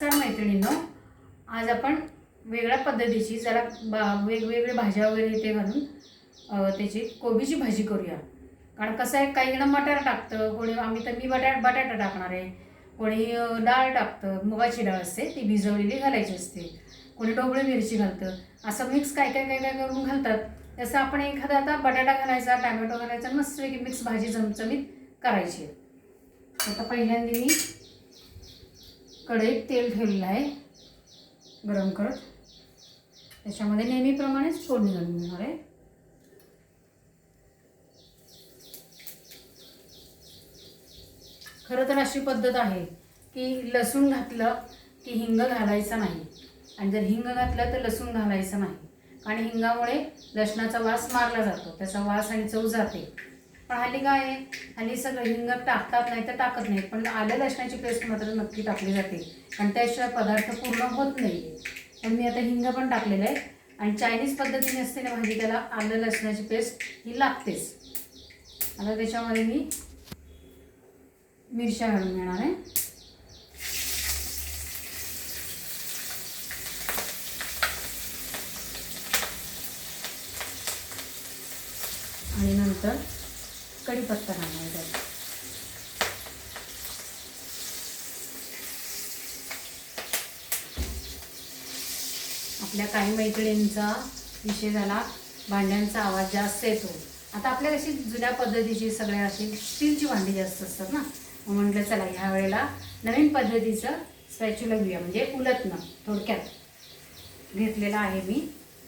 नमस्कार मैत्रिणींनो. आज आपण वेगळ्या पद्धतीची जरा बा वेगवेगळे भाज्या वगैरे इथे घालून त्याची कोबीची भाजी करूया. कारण कसं आहे काही जण बटाटा टाकतं कोणी आम्ही तर मी बटाट बटाटा टाकणार आहे. कोणी डाळ टाकतं मुगाची डाळ असते ती भिजवलेली घालायची असते. कोणी ढोबळी मिरची घालतं असं मिक्स काय काय काय काय करून घालतात. तसं आपण एखादा आता बटाटा घालायचा टॅमॅटो घालायचा मस्त मिक्स भाजी चमचमीत करायची आता पहिल्यांदा मी कढईत तेल ठेवलेलं आहे. गरम करत. त्याच्यामध्ये नेहमीप्रमाणेच फोडणी घालून घेणार आहे. खरं तर अशी पद्धत आहे की लसूण घातलं की हिंग घालायचा नाही. आणि जर हिंग घातलं तर लसूण घालायचं नाही. आणि हिंगामुळे लसणाचा वास मारला जातो. त्याचा वास आणि चव जाते. पण हल्ली काय आहे? हल्ली सगळं हिंग टाकतात नाही तर टाकत नाही. पण आलं लसणाची पेस्ट मात्र नक्की टाकली जाते. आणि त्याशिवाय पदार्थ पूर्ण होत नाही. पण मी आता हिंग पण टाकलेलं आहे. आणि चायनीज पद्धतीने असते ना भाजी त्याला आलं लसणाची पेस्ट ही लागतेच. आता त्याच्यामध्ये मी मिरच्या घालून घेणार आहे. आणि नंतर कढीपत्ता घालणार त्यात. आपल्या काही मैत्रिणींचा विषय झाला भांड्यांचा आवाज जास्त येतो. आता आपल्या कशी जुन्या पद्धतीची सगळ्या अशी स्टीलची भांडी जास्त असतात ना? मग म्हटलं चला ह्या वेळेला नवीन पद्धतीचं स्पॅच्युला घेऊया. म्हणजे उलटणं थोडक्यात. घेतलेलं आहे मी.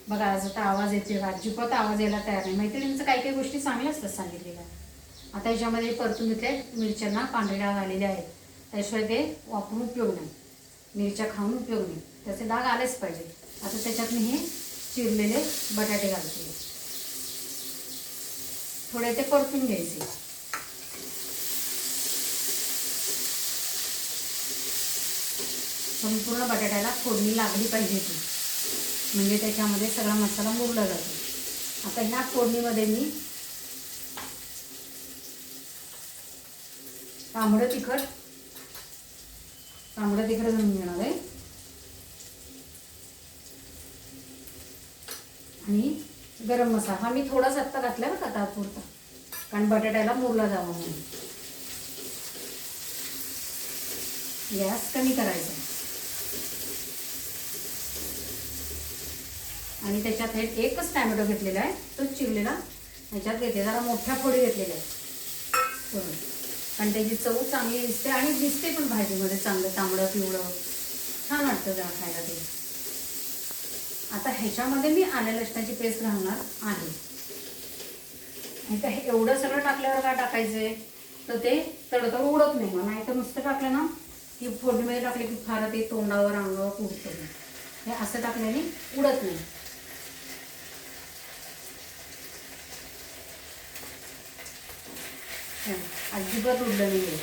बघा आज आता आवाज येते अजिबात आवाज यायला तयार नाही. मैत्रिणींचं काही काही गोष्टी चांगल्या असतात सांगितलेल्या. आता याच्यामध्ये परतून घेतले मिरच्यांना पांढरे डाग आलेले आहेत. त्याशिवाय ते वापरून उपयोग नाही. मिरच्या खाऊन उपयोग नाही. त्याचे डाग आलेच पाहिजे. आता त्याच्यात मी हे चिरलेले बटाटे घालते. थोडे ते परतून घ्यायचे. संपूर्ण बटाट्याला फोडणी लागली पाहिजे ती म्हणजे त्याच्यामध्ये सगळा मसाला मुरला जातो. आता ह्या फोडणीमध्ये मी तांबडं तिखट. तांबडं तिखट घालून घेणार आहे. आणि गरम मसाला. हा मी थोडाच आत्ता घातला ना का तात्पुरता कारण बटाट्याला मुरला जावा म्हणून. गॅस कमी करायचा. आणि त्याच्यात हे एकच टॅमॅटो घेतलेला आहे. तो चिरलेला. ह्याच्यात घेते जरा मोठ्या फोडी घेतलेल्या आहेत. आणि कारण त्याची चव चांगली दिसते आणि दिसते पण भाजीमध्ये चांगलं तांबडं पिवळं. छान वाटतं जरा खायला ते. आता ह्याच्यामध्ये मी आल्या लसणाची पेस्ट घालणार आहे. आणि हे एवढं सगळं टाकल्यावर काय टाकायचंय? तर ते तडतड उडत नाही. मग नाही तर नुसतं टाकलं ना की फोडणीमध्ये टाकले की फार ते तोंडावर अंगावर उडतं. हे असं टाकल्याने उडत नाही हं, अजिबात उडलं नाही आहे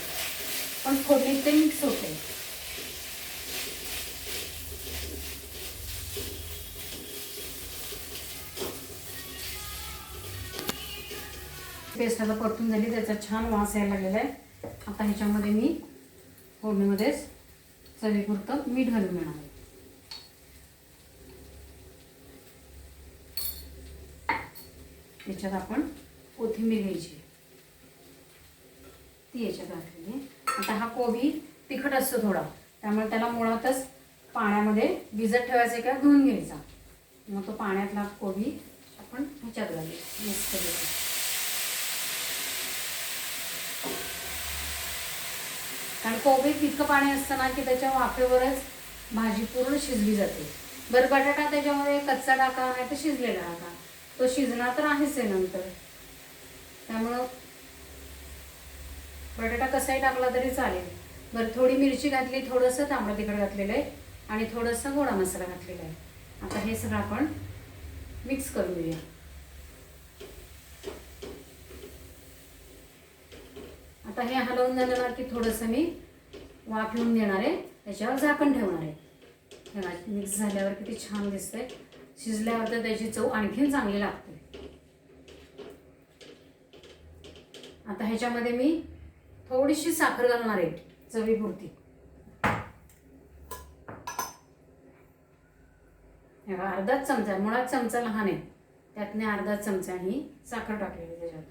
पण फोडणीत ते मिक्स होते. पेस्ट आता परतून झाली त्याचा छान वास यायला लागलेला आहे. आता ह्याच्यामध्ये मी फोडणीमध्येच चवीपुरतं मीठ घालून येणार आहे. त्याच्यात आपण कोथिंबीर घ्यायची. ती याच्यात घातलेली आता हा कोबी तिखट असतो थोडा. त्यामुळे त्याला मुळातच पाण्यामध्ये भिजत ठेवायचा किंवा धुवून घ्यायचा. मग तो पाण्यातला कोबी आपण ह्याच्यात घालू मिक्स पैकी. कारण कोबीत इतकं पाणी असतं ना की त्याच्या वाफेवरच भाजी पूर्ण शिजली जाते. बरं बटाटा त्याच्यामध्ये कच्चा टाका नाही तर शिजलेला टाका. तो शिजणार तर आहेच आहे नंतर. त्यामुळं बटाटा कसाही टाकला तरी चालेल. बरं थोडी मिरची घातली थोडंसं तांबडं तिखट घातलेलं आहे आणि थोडंसं गोडा मसाला घातलेला आहे. आता हे सगळं आपण मिक्स करून घेऊया आता हे हलवून झाल्यावर की थोडंसं मी वाफ येऊन देणार आहे. त्याच्यावर झाकण ठेवणार आहे. मिक्स झाल्यावर किती छान दिसतंय. शिजल्यावर तर त्याची चव आणखीन चांगली लागते. आता ह्याच्यामध्ये मी थोडीशी साखर घालणार आहे चवीपुरती. हे अर्धाच चमचा मुळात चमचा लहान आहे. त्यातने अर्धाच चमचा ही साखर टाकलेली त्याच्यात.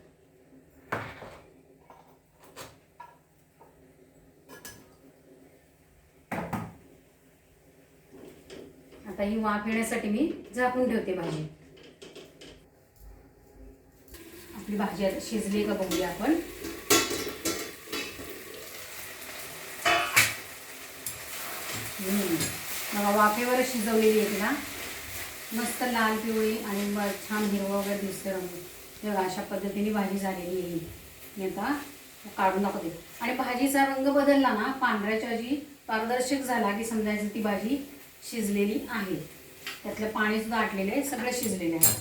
आता ही वाफ येण्यासाठी मी झाकून ठेवते भाजी. आपली भाजी आता शिजली का बघूया आपण. वाफेवर शिजवलेली आहे तिला मस्त लाल पिवळी आणि छान हिरवं वगैरे दिसते रंग. बघा अशा पद्धतीने भाजी झालेली आहे मी आता काढून दाखवते आणि भाजीचा रंग बदलला ना पांढऱ्याच्या जी पारदर्शक झाला की समजायचं ती भाजी शिजलेली आहे. त्यातलं पाणीसुद्धा आटलेलं आहे सगळं शिजलेलं आहे.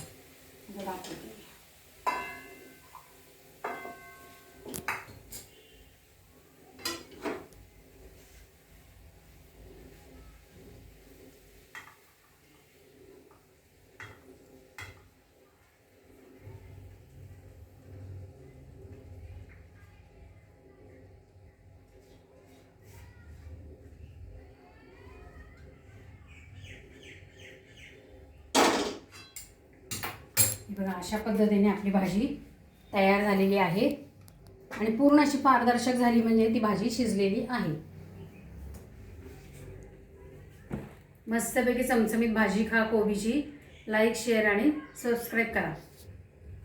दाखवते. बघा अशा पद्धतीने आपली भाजी तयार झालेली आहे. आणि पूर्ण अशी पारदर्शक झाली म्हणजे ती भाजी शिजलेली आहे. मस्तपैकी चमचमीत भाजी खा कोबीची. लाईक शेअर आणि सबस्क्राईब करा.